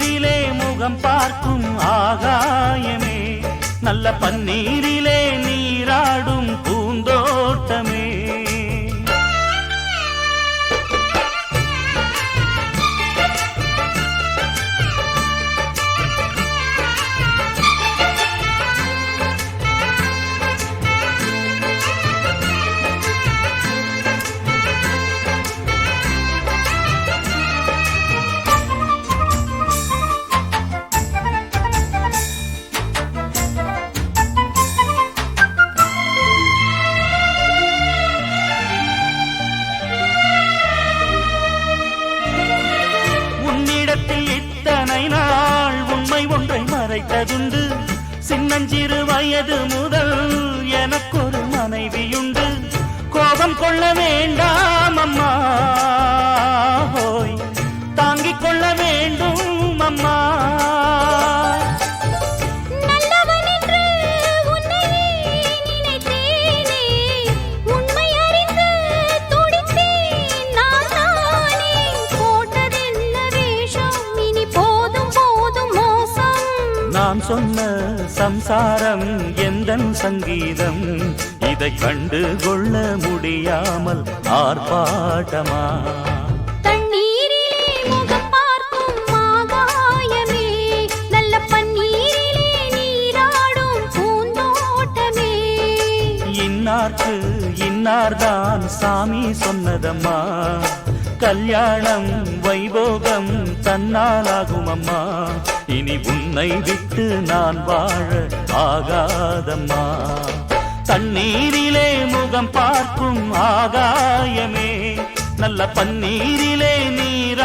பன்னீரிலே முகம் பார்க்கும் ஆகாயமே. நல்ல பன்னீரிலே நீராடும் பூ ஒன்றை சின்னஞ்சிறு வயது முதல் எனக்கொரு மனைவியுண்டு. கோபம் கொள்ள வேண்டாம் அம்மா. நான் சொன்ன சம்சாரம் எந்தன் சங்கீதம்? இதை கண்டு கொள்ள முடியாமல் ஆர்ப்பாட்டமா? இன்னார்க்கு இன்னார்தான் சாமி சொன்னதம்மா. கல்யாணம் வைபோகம் தன்னாலாகும் அம்மா இனி உன்னை விட்டு நான் வாழ ஆகாதம்மா. தண்ணீரிலே முகம் பார்க்கும் ஆகாயமே. நல்ல பன்னீரிலே நீர்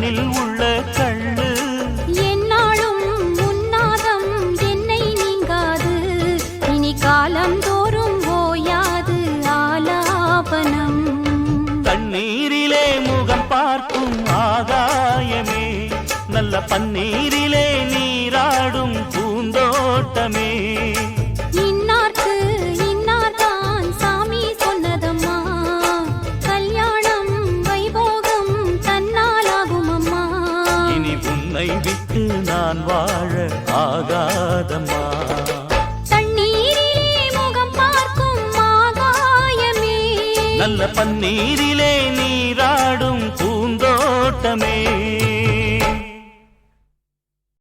கண்ணில் உள்ள கள்ளு என்னாலும் உன்னாதம் என்னை நீங்காது. இனி காலம் தோறும் ஓயாது ஆலாபனம். தண்ணீரிலே முகம் பார்க்கும் ஆகாயமே நல்ல பன்னீரிலே நீராடும் பூந்தோட்டமே. உன்னை விட்டு நான் வாழ ஆகாதம்மா. நல்ல பன்னீரிலே நீராடும் பூந்தோட்டமே.